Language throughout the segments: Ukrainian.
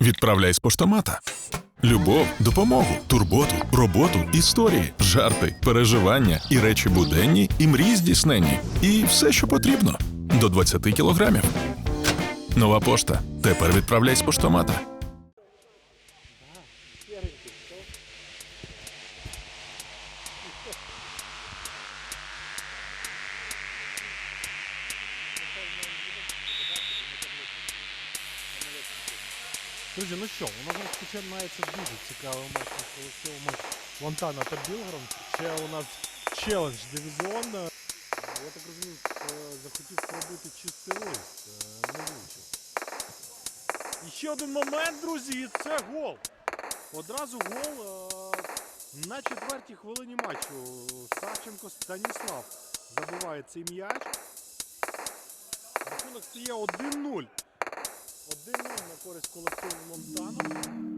відправляй з поштомата. Любов, допомогу, турботу, роботу, історії, жарти, переживання і речі буденні, і мрії здійсненні. І все, що потрібно. До 20 кілограмів. Нова пошта. Тепер відправляй з поштомата. Друзі, ну що, у нас починається дуже цікавий матч між колективами Лантана та Білгором. Ще у нас челендж дивізіон. Я так розумію, захотів пробити чистий лист. е, Не влучив. І ще один момент, друзі, і це гол. Одразу гол е, на четвертій хвилині матчу. Савченко Станіслав забиває цей м'яч. Рахунок стає 1-0. 1-0 на користь колективу Монтану.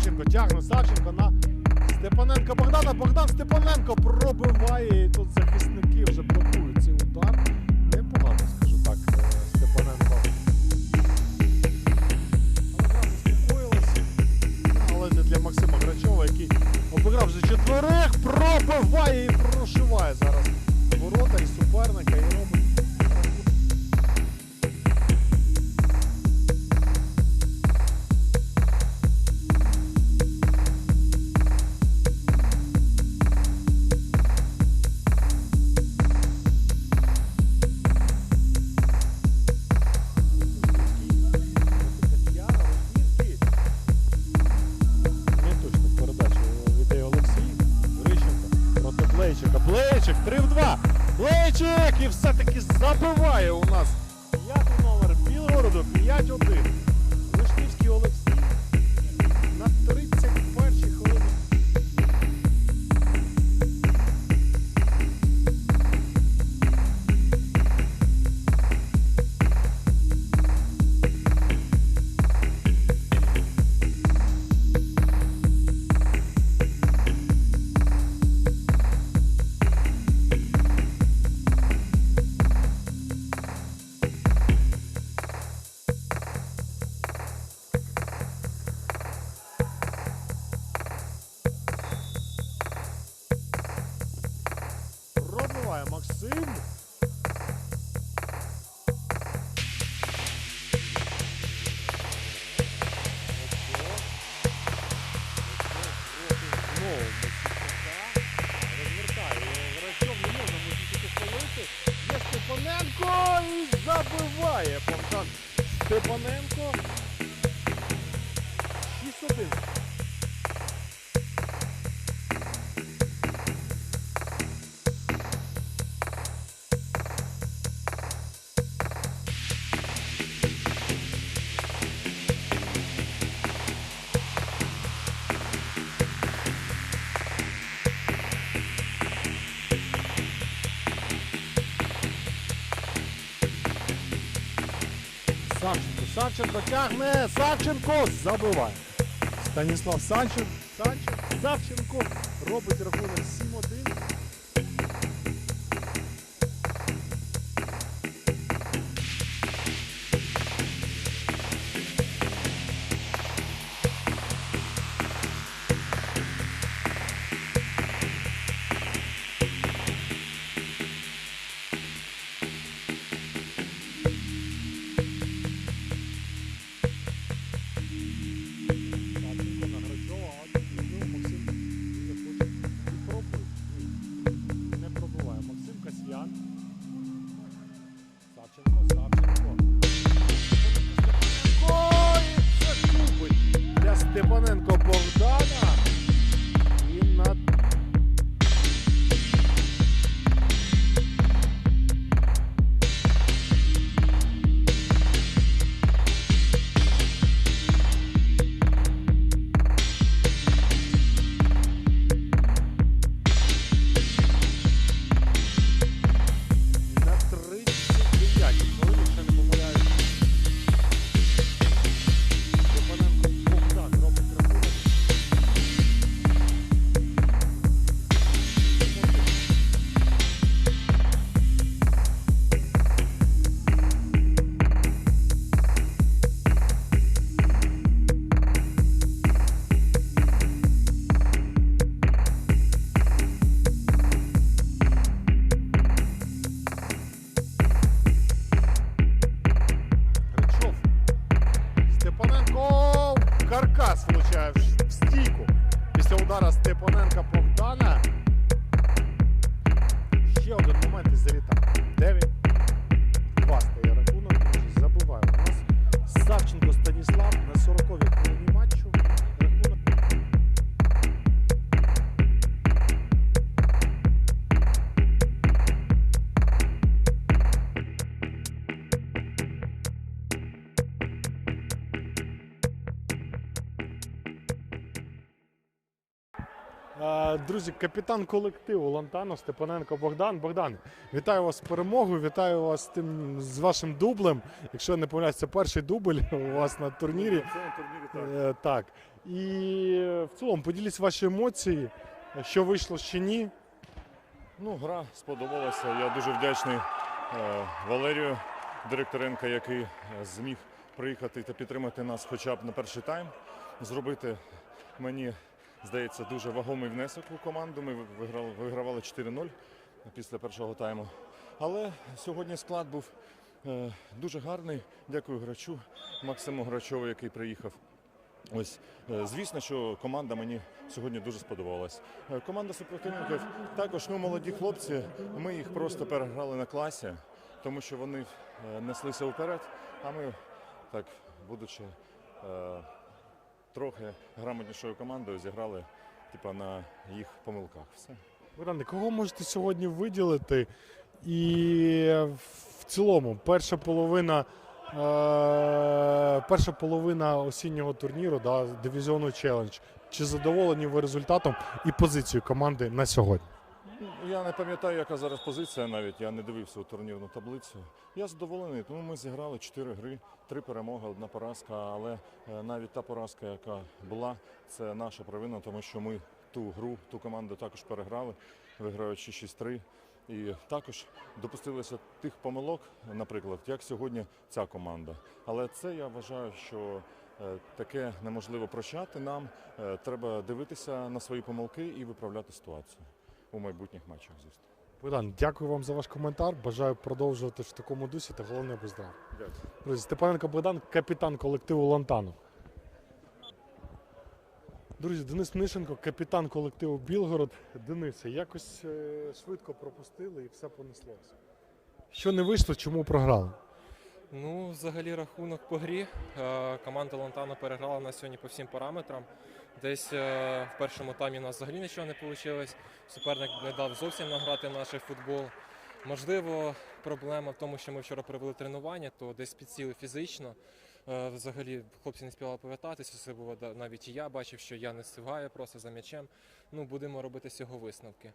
Савченко тягне Савченко на Степаненка Богдана. Богдан Степаненко пробиває. І тут захисники вже блокують цей удар. Непогано, скажу так, е, Степаненко. Але заспокоїлися. Але не для Максима Грачова, який обіграв вже четверих, пробиває і прошиває зараз ворота і суперника, Левченко. Блейчик 3 в 2. Блейчик! І все-таки забиває у нас п'ятий номер Білгороду 5-1. Савченко тягне. Савченко забиває. Станіслав Санченко. Санченко. Савченко робить рахунок 7-1. Друзі, капітан колективу Лантано Степаненко Богдан. Богдан, вітаю вас з перемогою, вітаю вас з тим з вашим дублем. Якщо я не помиляюсь, це перший дубль у вас на турнірі. Турнірі так. Е, Так. І в цілому поділіть ваші емоції, що вийшло, що ні. Ну, гра сподобалася. Я дуже вдячний е, Валерію Директоренка, який е, зміг приїхати та підтримати нас хоча б на перший тайм. Зробити мені здається дуже вагомий внесок у команду. Ми вигравали 4-0 після першого тайму. Але сьогодні склад був е, дуже гарний. Дякую грачу Максиму Грачову, який приїхав. Ось, е, звісно, що команда мені сьогодні дуже сподобалась. Е, Команда супротивників також ну, молоді хлопці. Ми їх просто переграли на класі, тому що вони неслися вперед, а ми, так, будучи трохи грамотнішою командою, зіграли типа, на їх помилках. Все. Богдане, кого можете сьогодні виділити? І в цілому, перша половина, е, перша половина осіннього турніру, да, дивізіону челендж. Чи задоволені ви результатом і позицією команди на сьогодні? Я не пам'ятаю, яка зараз позиція навіть. Я не дивився у турнірну таблицю. Я задоволений, тому ми зіграли чотири гри, три перемоги, одна поразка. Але е, навіть та поразка, яка була, це наша провина, тому що ми ту гру, ту команду також переграли, виграючи 6-3. І також допустилися тих помилок, наприклад, як сьогодні ця команда. Але це я вважаю, що е, таке неможливо прощати. Нам Е, треба дивитися на свої помилки і виправляти ситуацію у майбутніх матчах, звісно. Богдан, дякую вам за ваш коментар. Бажаю продовжувати в такому дусі та головне без драм. Дякую. Друзі, Степаненко Богдан, капітан колективу Лантану. Друзі, Денис Нишенко, капітан колективу Білгород. Денисе, якось е, швидко пропустили і все понеслося. Що не вийшло, чому програли? Ну, взагалі рахунок по грі. Е, Команда Лантано переграла нас сьогодні по всім параметрам. Десь е, в першому таймі у нас взагалі нічого не вийшло. Суперник не дав зовсім награти наш футбол. Можливо, проблема в тому, що ми вчора провели тренування, то десь підсіли фізично. Е, Взагалі хлопці не співали повертатися. усе було навіть і я бачив, що я не встигаю просто за м'ячем. Ну, будемо робити з цього висновки.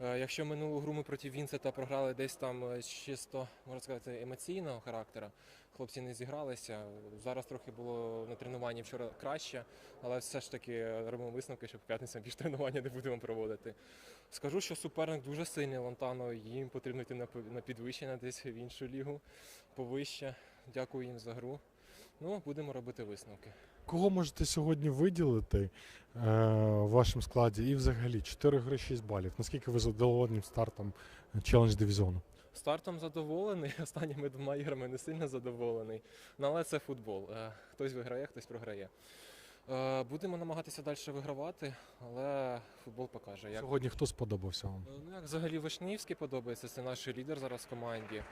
Е, Якщо минулу гру ми проти Вінсета програли десь там е, чисто, можна сказати, емоційного характера, хлопці не зігралися. Зараз трохи було на тренуванні вчора краще, але все ж таки робимо висновки, що в п'ятницю більш тренування не будемо проводити. Скажу, що суперник дуже сильний Лантано, їм потрібно йти на підвищення десь в іншу лігу, повище. Дякую їм за гру. Ну, будемо робити висновки. Кого можете сьогодні виділити е, в вашому складі? І взагалі 4 гри 6 балів. Наскільки ви задоволені стартом челендж дивізіону? Стартом задоволений, останніми двома іграми не сильно задоволений. Ну, але це футбол. Е, Хтось виграє, хтось програє. Е, Будемо намагатися далі вигравати, але футбол покаже. Як... Сьогодні хто сподобався вам? Е, Ну, як взагалі Вишнівський подобається, це наш лідер зараз в команді.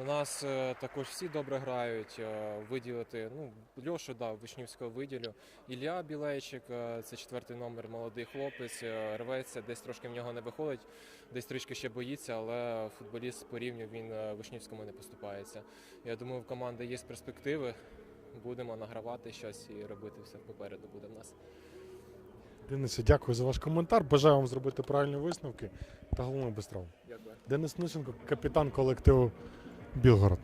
У нас е, також всі добре грають. е, виділити, ну, Льошу, да, Вишнівського виділю. Ілля Білейчик, е, це четвертий номер, молодий хлопець, е, рветься, десь трошки в нього не виходить, десь трішки ще боїться, але футболіст по рівню він Вишнівському не поступається. Я думаю, в команди є перспективи. Будемо награвати щось і робити все попереду буде в нас. Денисе, дякую за ваш коментар. Бажаю вам зробити правильні висновки та головне без травм. Дякую. Денис Нищенко, капітан колективу Білгород.